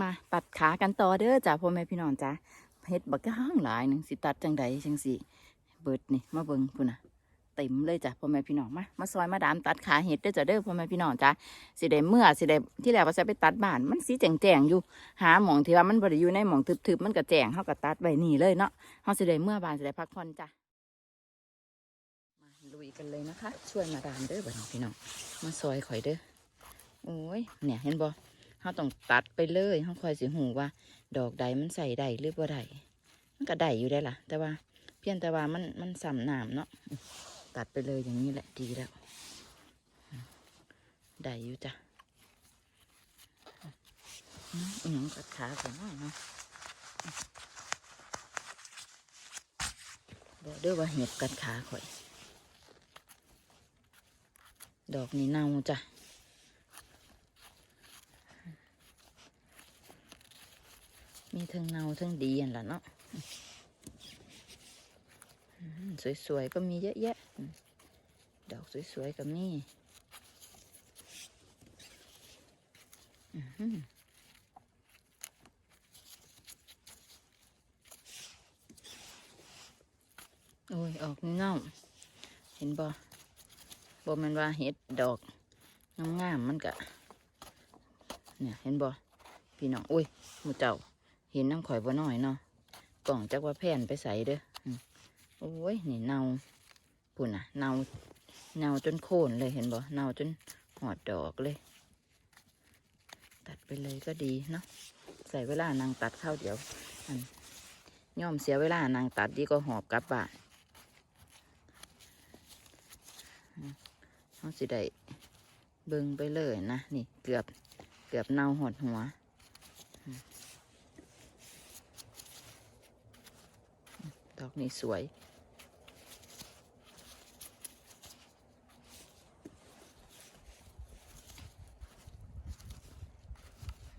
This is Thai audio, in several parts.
มาตัดขากันต่อเด้อจ้ะพ่อแม่พี่น้องจ้ะเฮ็ดบักย่างหลายหนึ่งสิตัดจังใดจังสิเบิดนี่มาเบิ่งพุ่นน่ะเต็มเลยจ้ะพ่อแม่พี่น้องมามาซอยมาดามตัดขาเห็ดเด้อจ้ะเด้อพ่อแม่พี่น้องจ้ะสิได้เมื่อสิได้ที่แล้วว่าจะไปตัดบ้านมันสีแจงๆอยู่ หาหมองที่ว่ามันบ่ได้อยู่ในหมองทึบๆมันก็แจงเฮาก็ตัดไว้นี่เลยเนาะเฮาสิได้เมื่อบ้านสิได้พักผ่อนจ้ะมาลุยกันเลยนะคะ ช่วยมาดามเด้อบัดนี้พี่น้องมาซอยข่อยเด้อโอ้ยเนี่ยเห็นบ่ เราต้องตัดไปเลยเราคอยสิหูว่า ดอกใดมันใส่ได้หรือบ่ได้มันก็ได้อยู่ได้ล่ะ แต่ว่าเพียงแต่ว่ามันมันสัมหน้ำเนาะตัดไปเลยอย่างนี้แหละดีแล้วได้อยู่จ้ะอืมอหยังกัดขาก่อนหน่อยเนาะบอกเด้อว่าเห็บกัดขาข่อย ดอกนี้เน่าจ้ะ มีทั้งเนาทั้งดีอันละเนาะสวยๆก็มีเยอะแยะ ดอกสวยๆก็มีอื้อหือโอ้ย ออกเงาเห็นบ่บ่แมันว่าเห็ดดอกงามๆมันกะเนี่ยเห็นบ่พี่น้องอุ้ยมูเจ้า เห็นน้ำข่อยบ่น้อยเนาะกล่องจักว่าแผ่นไปใส่เด้ออืมโอ้ยนี่เนาปุ่นอะเนาเนาจนโค่นเลยเห็นบ่เนาจนหอดดอกเลย ตัดไปเลยก็ดีเนาะใส่เวลานางตัดเข้าวเดี๋ยวอันย่อมเสียเวลานางตัดดีก็หอบกลับบ้านอืมเขาสิได้เบิ่งไปเลยนะนี่เกือบเกือบเนาหอดหัว ดอกนี้สวย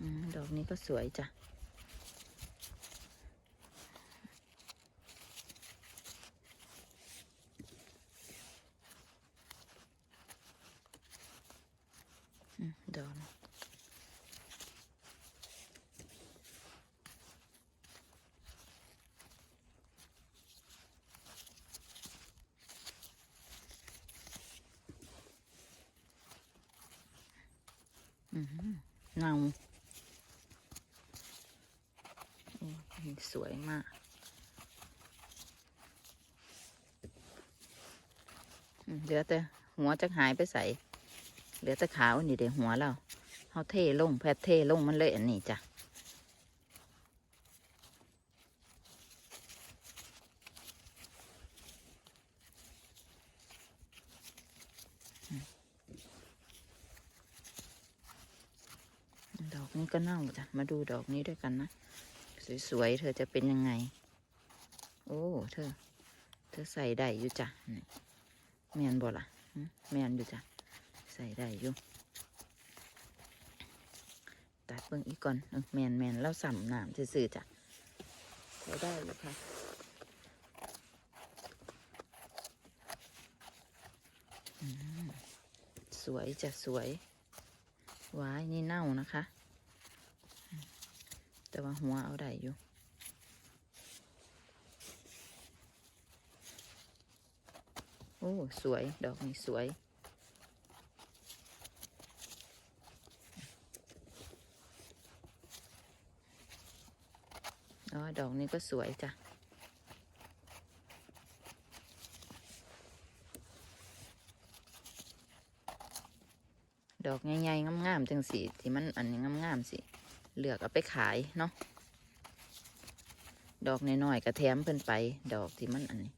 อดอกนี้ก็สวยจ้ะ อืมดอกนี้อือหือเงาโอ้ย สวยมาก เหลือแต่หัวจะหายไปใส่ เหลือแต่ขาวนี่เดี๋ยวหัวเราเขาเทลงแพทเทลงมันเลยอันนี้จ้ะดอกนี้ก็เน่าจ้ะ มาดูดอกนี้ด้วยกันนะ สวยๆ เธอจะเป็นยังไง โอ้ เธอ เธอใส่ได้อยู่จ้ะแมนบ่ล่ะแมนอยู่จ้ะ ใส่ได้อยู่ ตัดเบิ่งอีกก่อนเออแมนแมนแล้วสัมน้ำซื่อๆจ้ะใช้ได้อยู่ค่ะสวยจ้ะสวยหวายนี่เน่านะคะ แต่ว่าหัวเอาได้อยู่โอ้ สวย ดอกนี้สวย อ๋อ ดอกนี้ก็สวยจ้ะ ดอกใหญ่ๆงามๆจังสีที่มันอันนี้งามๆสิ เลือกเอาไปขายเนาะดอกน้อยๆกระแถมเพิ่นไป ดอกที่มันอันนี้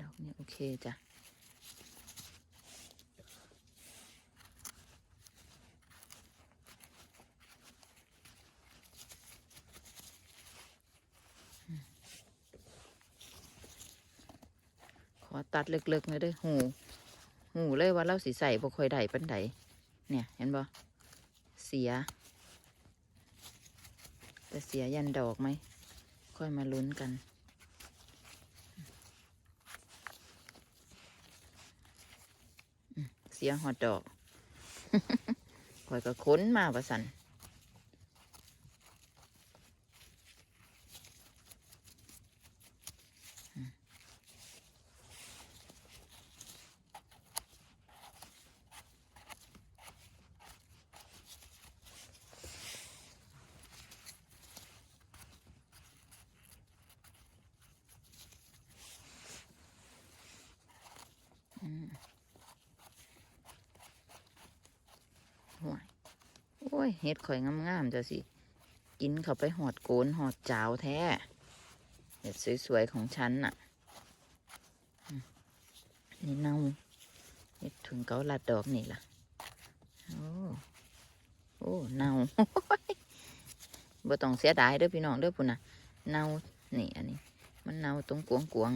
ดอกนี้โอเคจ้ะขอตัดเล็กๆเลยด้วยหู หูเลยว่าเราสีใส่บ่ค่อยได้ปันใดเนี่ย เห็นบ่ สีย จะเสียยันดอกไหม ค่อยมาลุ้นกัน เสียหอดดอกคอยก็ค้นมาประสัน เห็ดข่อยงามๆจ้ะสิ กินเข้าไปหอดโกนหอดจาวแท้เห็ดสวยๆของฉันน่ะนี่เน่าเห็ดถึงเกาลัดดอกนี่ล่ะ โอ้โอ้เน่าบ่ต้องเสียดายเด้อพี่น้องเด้อพุ่นน่ะเน่านี่อันนี้ มันเน่าตรงกวงกวง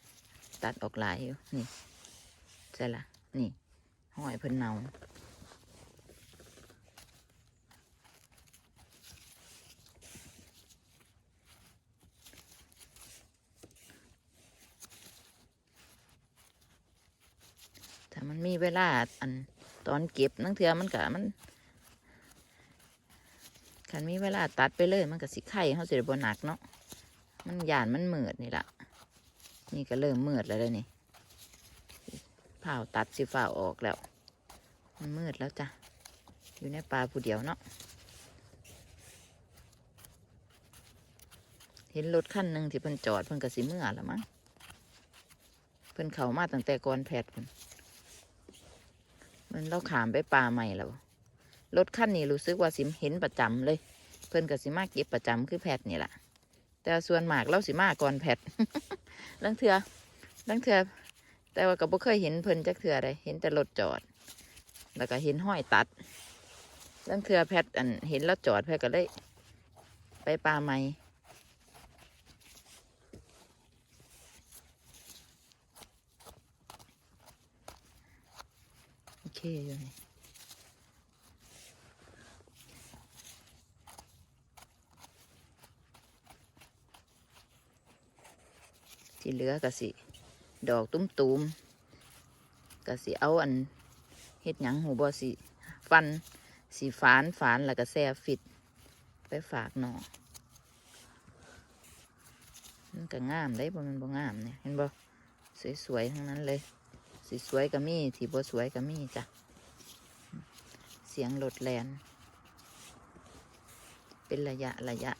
ๆตัดออกหลายอยู่นี่ใช่ละนี่ห้อยเพิ่นเน่า มีเวลาอันตอนเก็บนั่งเถื่อมันกะมันคันมีเวลาตัดไปเลย มันก็สิไข่เขาเสิได้บหนักเนาะมันหยานมันเหมือดนี่ละนี่ก็เริ่มเหมือดแล้วเลยนี่เผาตัดสิฝ้าออกแล้ว มันมืดแล้วจ้ะอยู่ในป่าผู้เดียวเนาะเห็นรถคันหนึ่งที่เพิ่นจอดเพิ่นก็สิเมื่อละมั้งเพิ่นเข้ามาตั้งแต่ก่อนแพทย์พุ่น มันเราขามไปป่าใหม่แล้วรถคันนี้รู้สึกว่าสิมเห็นประจำเลย เพิ่นกับสิมากเก็บประจำคือแพทนี่แหละแต่ส่วนมากเราสิมาก่อนแพทลังเถื่อลังเถื่อแต่ว่าก็บ่เคยเห็นเพิ่นจักเถื่อใดเห็นแต่รถจอด แล้วก็เห็นห้อยตัดลังเถื่อแพทอันเห็นแล้วจอดแพทก็เลยไปป่าใหม่ เคอยู่นี่ที่เหลือก็สิ ดอกตุ้มตูมๆก็สิเอาอันเฮ็ดหยังหูบ่สิฟันสีฝานฝานแล้วก็แซ่ฟิต ไปฝากหนอมันก็งามได้บ่มันบ่งามเนี่ยเห็นบ่สวยๆทั้งนั้นเลย สีสวยก็มีที่บ่สวยก็มีจ้ะ เสียงรถแลน เป็นระยะระยะ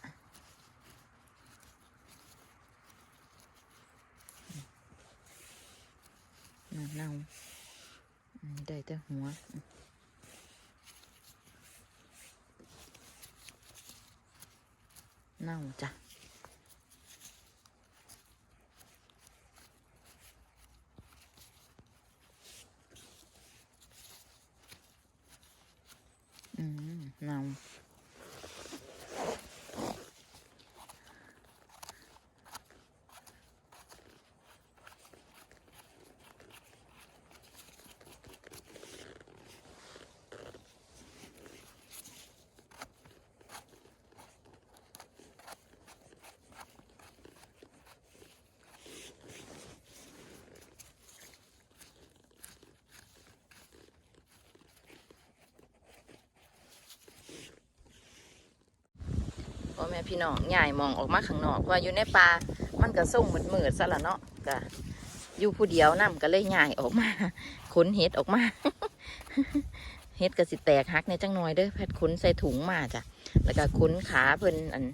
น่าเน่าได้แต่หัวเน่าจ้ะ อืมเน่าพ่อ แม่พี่น้องใหญ่มองออกมาข้างนอกว่าอยู่ในป่ามันก็ส่งมืดมืดซะละเนาะก็อยู่ผู้เดียวนํก็เลยใหญ่ออกมาขนเห็ดออกมาเห็ดก็สิแตกหักในจังหน่อยเด้อแพทย์ขนใส่ถุงมาจ้ะแล้วก็ขนขาเพิ่นอัน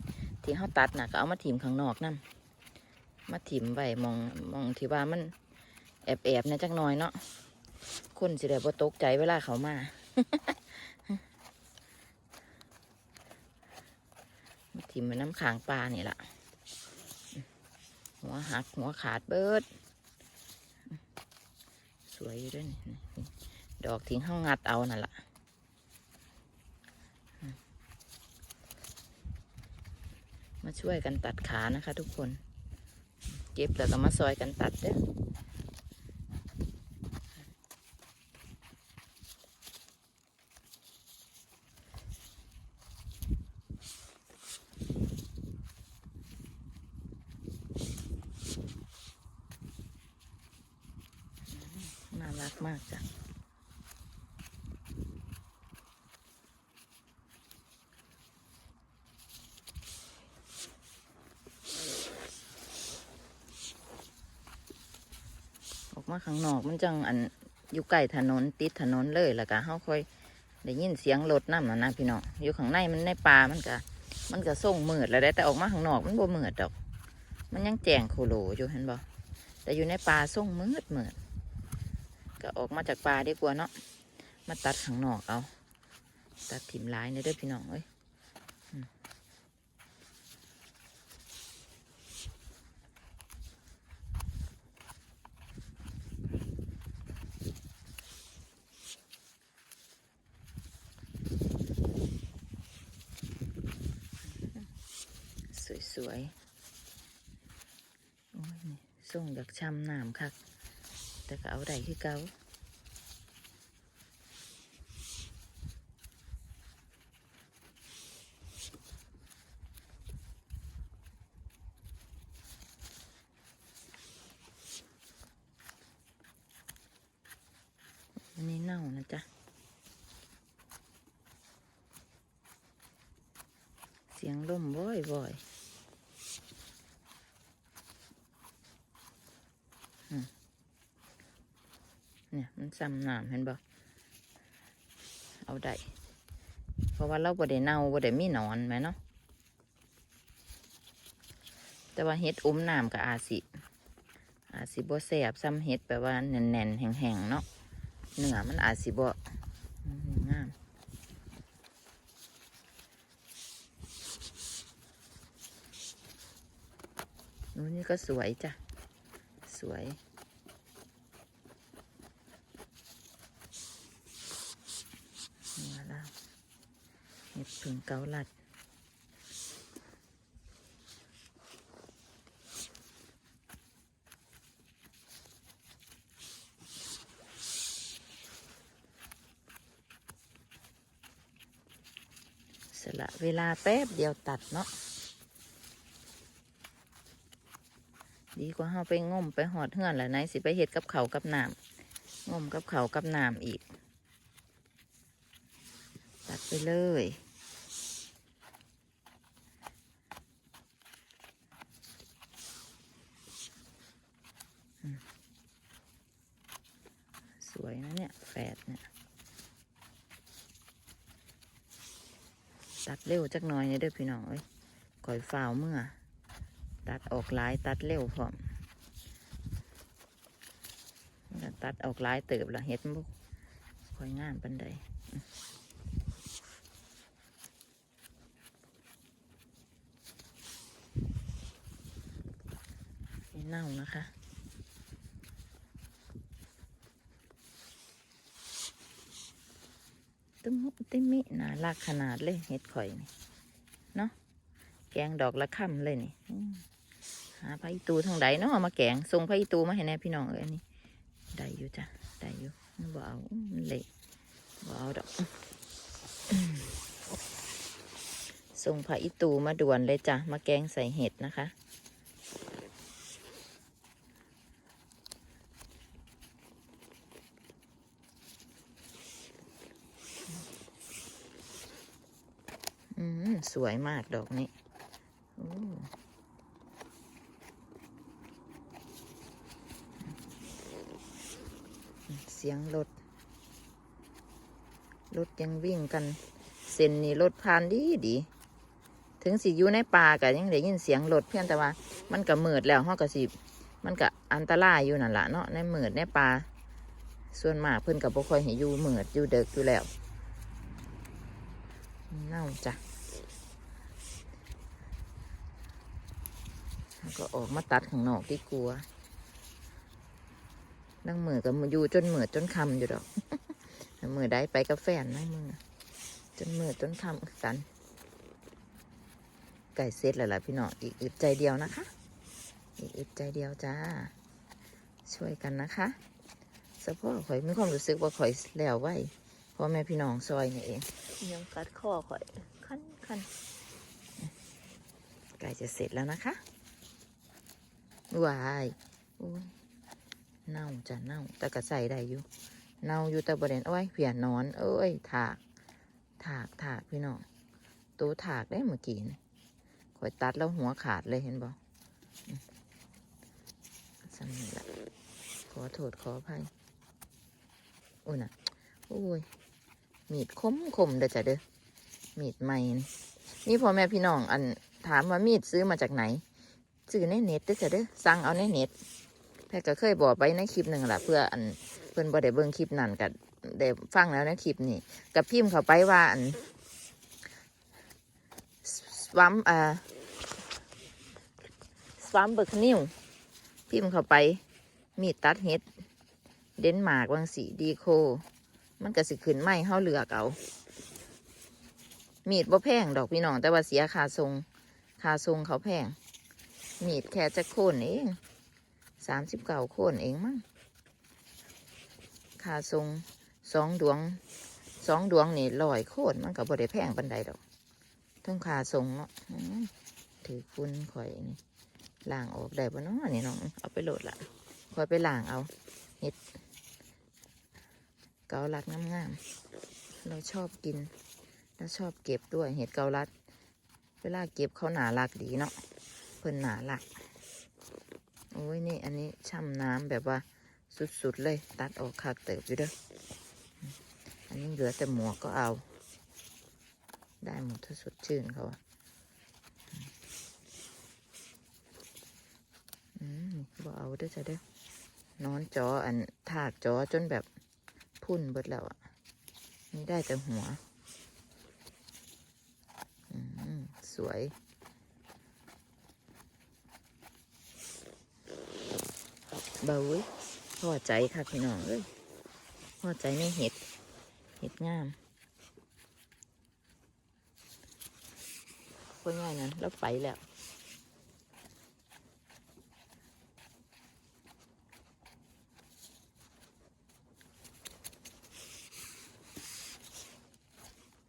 ที่เขาตัดน่ะก็เอามาถิ่มข้างนอกนํมาถิ่มไว้มองมองที่ว่ามันแอบแอบในจังหน่อยเนาะคนสิได้บ่ตกใจเวลาเขามา มา ถิ่มไว้น้ำขางปลานี่แหละหัวหักหัวขาดเบิด สวยอยู่ด้วยนี่ดอกทิ้งห้องงัดเอานั่นแหละมาช่วยกันตัดขานะคะทุกคน เก็บแล้วก็มาซอยกันตัดเด้อ รักมากจ้ะออกมาข้างนอกมันจังอันอยู่ใกล้ถนนติดถนนเลยแล้วก็เขาค่อยได้ยินเสียงรถน้ำนะนะพี่น้องอยู่ข้างในมันในป่ามันก็มันก็ส่งมืดแล้วได้แต่ออกมาข้างนอกมันบ่มืดดอก มันยังแจงโคโลอยู่เห็นบ่แต่อยู่ในป่าส่งมืดมืด ก็ออกมาจากป่าดีกว่าเนาะมาตัดข้างนอกเอา ตัดถิ่มหลายเนี่ยด้อพี่น้องเอ้ยสวยๆ โอ้ยส่งอยากช้ำน้ำคัก แต่ก็เอาได้คือเก่า อันนี้เน่านะจ๊ะ เสียงลมบ่อยบ่อยๆอืม เนี่ยมันซ้ำน้ำเห็นบ่เอาได้เพราะว่าเราบ่ได้เน่าบ่ได้มีหนอนไหมเนาะแต่ว่าเห็ดอุ้มน้ำกับอาสิอาสิบ่แสบซ้ำเห็ดแบบว่าแน่นๆแห้งๆเนาะเนื้อมันอาสิบ่งามนู้นนี่ก็สวยจ้ะ สวยมาแล้ว เห็ดผึ่งเกาลัด สละเวลาแป๊บเดียวตัดเนาะดีกว่าเฮาไปง่มไปหอดเหือนแหละไหนสิไปเห็ดกับเขากับน้ำง่มกับเขากับน้ำอีก ตัดไปเลย อืมสวยนะเนี่ย แฝดเนี่ย ตัดเร็วจักหน่อยเนี่ยเด้อพี่น้องเอ้ยคอยฝ่าวเมื่อ ตัดออกหลายตัดเร็วพร้อมตัดออกหลายเติบละเฮ็ดบุกคอยงามปันใดเน่านะคะ ตึ้มติมิน่ารักขนาดเลยเฮ็ดข่อยนี่เนาะแกงดอกละค่ำเลยนี่หาพระอีตูทางใดเนาะเอามาแกงส่งพระอีตูมาให้แน่พี่น้องเอ้ยอันนี้ได้อยู่จ้ะได้อยู่บ่เอาเละบ่เอาดอกส่งพระอีตูมาด่วนเลยจ้ะมาแกงใส่เห็ดนะคะ อืม สวยมากดอกนี้เสียงรถ รถยังวิ่งกัน เส้นนี่รถผ่านดีดี ถึงสิอยู่ในป่าก็ยังได้ยินเสียงรถเพียงแต่ว่า มันก็มืดแล้วห้องก็สิมันก็อันตรายอยู่นั่นแหละเนาะในมืดในป่าส่วนมากเพิ่อนกับบ่คอยให้อยู่มืดอยู่เด็กอยู่แล้วเน่าจ้ะ แล้ว ก็ออกมาตัดข้างนอกที่กลัวนั่งมือกับมืออยู่จนมือจนคำอยู่ดอกมือได้ไปกับแฟนนั่งมือจนมือจนคำคือกันไก่เซตแล้วล่ะพี่น้องอีกอึดใจเดียวนะคะ อีกอึดใจเดียวจ้า ช่วยกันนะคะสะโพกข่อยมีความรู้สึกว่าข่อยแล้วไว้เพราะแม่พี่น้องซอยนี่เองยังกัดข้อข่อย คันคันไก่จะเสร็จแล้วนะคะ วายโอ้ยเน่าจะเน่า แต่ก็ใส่ได้อยู่ เน่าอยู่แต่บริเวณโอ้ยเพียนนอน เอ้ย ถาก ถาก ถากพี่น้อง ตัวถากได้เมื่อกี้นี่ข่อยตัดแล้วหัวขาดเลยเห็นบ่อืมสำนี่ละขอโทษขออภัยโอ้ยน่ะโอ้ย มีดคมคมเด้อจ้ะเด้อ มีดใหม่นี่นี่พ่อแม่พี่น้อง อันถามว่ามีดซื้อมาจากไหน ซื้อในเน็ตเด้อจ้ะเด้อสั่งเอาในเน็ตแพทย์ก็เคยบอกไปในคลิปหนึ่งแหละเพื่ออันเพื่อนบ่ได้เบิ่งคลิปนั่นกับได้ฟังแล้วในคลิปนี้กับพิมพ์เข้าไปว่าอันสวัมอ่าสวัมเบิกนิวพิมพ์เข้าไป มีดตัดเห็ด เดนมาร์กวังสีดีโค มันก็สิขึ้นไม่เฮาเลือกเอา มีดบ่แพงดอกพี่น้องแต่ว่าเสียค่าทรงค่าทรงเขาแพง มีดแค่จะโค่นเองสามสิบเก้าโค่นเองมั้งค่าทรงสองดวงสองดวงนี่ลอยโค่นมันก็บ่ได้แพงปันใดดอกต้องค่าทรงเนาะถือคุณข่อยนี่ล้างออกได้ปะเนาะนี่น้องเอาไปโหลดละข่อยไปล้างเอาเห็ดเกาลัดงามๆเราชอบกิน แล้วชอบเก็บด้วยเห็ดเกาลัด เวลาเก็บเขาหนาลักดีเนาะ พิ่นหนาลักโอ้ยนี่อันนี้ช่ำน้ำแบบว่าสุดๆเลย ตัดออกคักเติบอยู่เด้ออันนี้เหลือแต่หมวกก็เอา ได้หมดถ้าสดชื่นเขาอะอืมบ่เอาเด้อจ้ะเด้อนอนจออันถากจอจนแบบพุ่นเบิดแล้วอะนี่ได้แต่หัว อืม สวย เบาเว้ยพอใจค่ะพี่น้องเอ้ยพอใจในเห็ด เห็ดงามคนง่ายนั้นแล้วไปแล้ว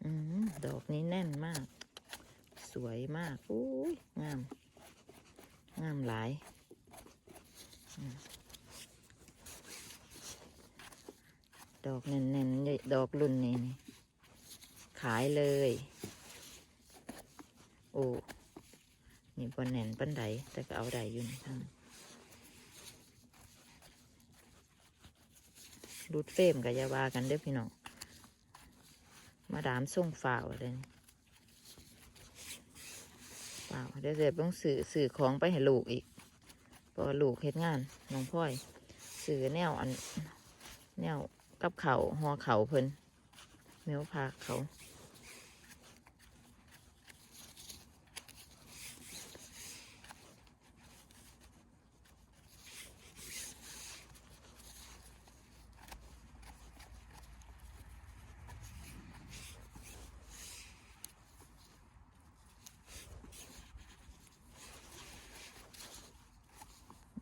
อืมดอกนี้แน่นมาก สวยมากโอ้ยงาม งามหลายอืมดอกแน่นๆนี่ดอกรุ่นนี้นี่ขายเลย โอ้ นี่บนแน่นปันไดแต่ก็เอาได้อยู่ในทางรูด เฟมกับยาวากันเด้อพี่น้อง มาดามส่งฝ่าวอะไรนี่ฝ่าวเดี๋ยวเดี๋ยวต้องสื่อสื่อของไปให้ลูกอีกพอลูกเฮ็ดงานน้องพ่อยสื่อแนวอัน แนวกับเขาหอเขาเพิ่นเมวพาเขา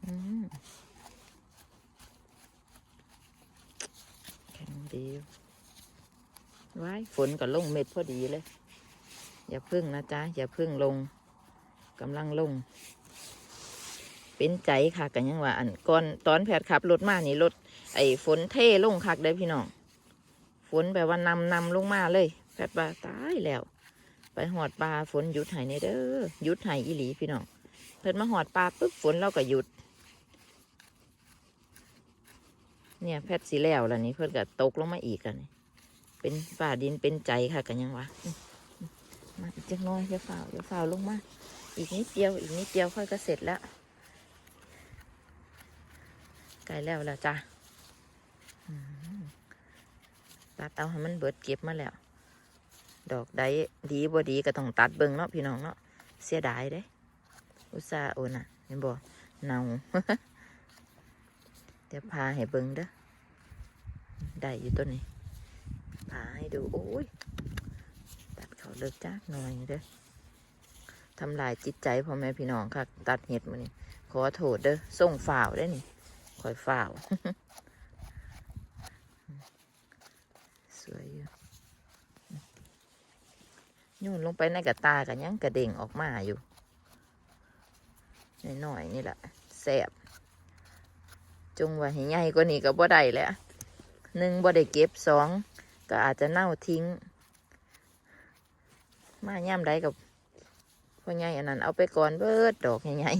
อืมแข็ง ดีไว้ฝนก็ลงเม็ดพอดีเลย อย่าพึ่งนะจ๊ะ อย่าพึ่งลงกำลังลง เป็นใจค่ะกันยังว่า อันก่อนตอนแผดขับรถมานี่รถไอ้ฝนเท่ลงคักได้พี่น้องฝนแบบว่านำนำลงมาเลย แผดว่าตายแล้ว ไปหอดปลาฝนหยุดหายในเด้อหยุดหายอีหลีพี่น้องเพิ่นมาหอดปลาปุ๊บฝนเราก็หยุด เนี่ยแพทย์สีแล้วล้วนี่เพื่อนก็ตกลงมาอีกแล้วนี่เป็นฝ่าดินเป็นใจค่ะกันยังวะมาอีกจักน้อยอย่าฝ่าวอย่าฝ่าวลงมาอีกนิดเดียวอีกนิดเดียวค่อยก็เสร็จแล้วกลแล้วแล้วจ้ะตัดเอาให้มันเบิดเก็บมาแล้ว ดอกใดดีบ่ดีก็ต้องตัดเบิ่งเนาะพี่น้องเนาะเสียดายเด้ อุตส่าห์โอนอะเห็นบ่เนา ดี๋ยวพาให้เบิ่งเด้อได้อยู่ต้นนี้พาให้ดูโอ้ยตัดเขาเลิกจ้าหน่อยเด้อทำลายจิตใจพ่อแม่พี่น้องค่ะ ตัดเห็ดมานี่ขอโทษเด้อส่งฝ่าวได้นี่คอยฝ่าวสวยอยู่โยนลงไปในกระตากันยังกระเด้งออกมาอยู่หน่อยๆนี่แหละแสบ จงว่าให้ใหญ่กว่านี้ก็บ่ได้แหละหนึ่งบ่ได้เก็บสองก็อาจจะเน่าทิ้ง มาย่ำได้กับพ่อใหญ่อันนั้นเอาไปก่อนเบิดดอกใหญ่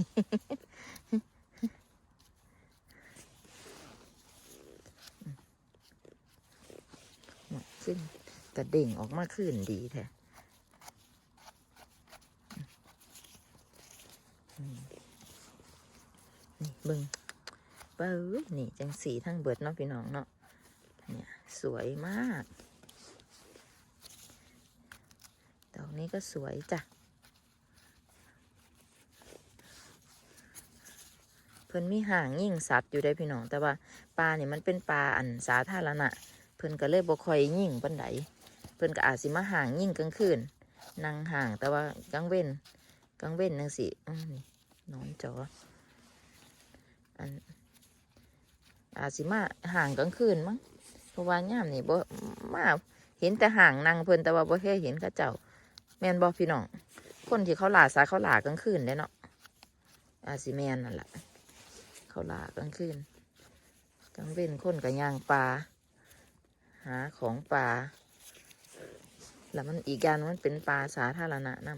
ขึ้นกระเด่งออกมาขึ้นดีแท้นี่เบิ้ง เบ้ยนี่จังสีทั้งเบิดเนาะพี่น้องเนาะเนี่ยสวยมากดอกนี้ก็สวยจ้ะเพิ่นมีห่างยิ่งสัตว์อยู่ได้พี่น้อง แต่ว่าปลาเนี่ยมันเป็นปลาอันสาธารณะเพิ่นก็เลยบ่ค่อยยิ่งปานใดเพิ่นก็อาจสิมาห่างยิ่งกลางคืนนั่งห่างแต่ว่ากลางเว้นกลางเว้นจังสิอืมนี่นอนจออัน อาสิมาห่างกลางคืนมั้งเพราะว่าย่ามนี่บ่มาเห็นแต่ห่างนั่งเพิ่นแต่ว่าบ่เคยเห็นเขาเจ้า แมนบ่พี่น้อง คนที่เขาหลาสายเขาหลากลางคืนเด้เนาะอาซิแมนนั่นแหละเขาหลากลางคืนกลางเว้นคนกับย่างปลาหาของปลาแล้วมันอีกอย่างมันเป็นปลาสาธารณะนํ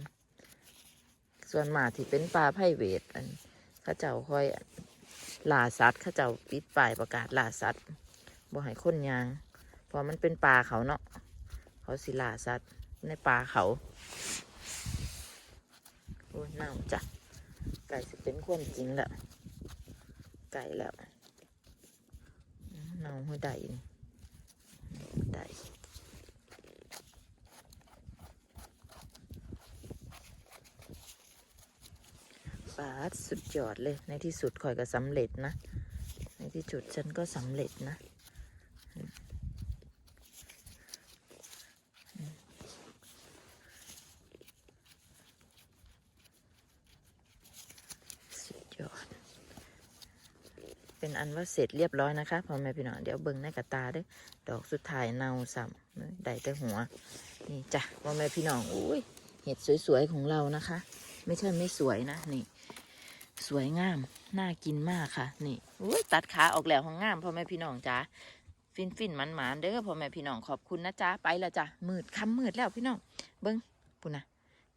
ส่วนหมาที่เป็นปลาไพ่เวทอันข้าเจ้าคอย ล่าสัตว์เข้าเจ้าปิดป้ายประกาศล่าสัตว์บ่ให้คนยางเพอมันเป็นปลาเขาเนาะเขาสิล่าสัตว์ในป่าเขาโอ้เน่าจ้ะไก่สิเป็นความจริงแหล้วไก่แล้วเน่าหัวใดนี่ใด ปาดสุดยอดเลย ในที่สุดคอยก็สำเร็จนะ ในที่สุดฉันก็สำเร็จนะ สุดยอด เป็นอันว่าเสร็จเรียบร้อยนะคะพอแม่พี่น้องเดี๋ยวเบิ่งในกระตาด้วยดอกสุดท้ายเน่าซ้ำได้แต่หัว นี่จ้ะพ่อแม่พี่น้องอุ้ยเห็ดสวยๆของเรานะคะ ไม่ใช่ไม่สวยนะนี่ สวยงาม น่ากินมากค่ะ นี่อตัดขาออกแล้วของงามพ่อแม่พี่น้องจ้าฟินฟินมันหมานเด้อพ่อแม่พี่น้องขอบคุณนะจ๊ะไปแล้วจ้ะมืดค่ำมืดแล้วพี่น้อง เบิ้งปุ่นนะ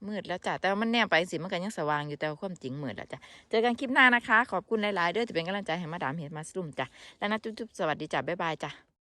มืดแล้วจ้ะแต่มันแนมไปสิมันก็ยังสว่างอยู่แต่ความจริงมืดแล้วจ้ะเจอกันคลิปหน้านะคะ ขอบคุณหลายๆเด้วยจะเป็นกำลังใจให้มาดามเห็ดมาสรุมจ้ะแล้วนะจุ๊บๆสวัสดีจ้ะบ๊ายบายจ้ะ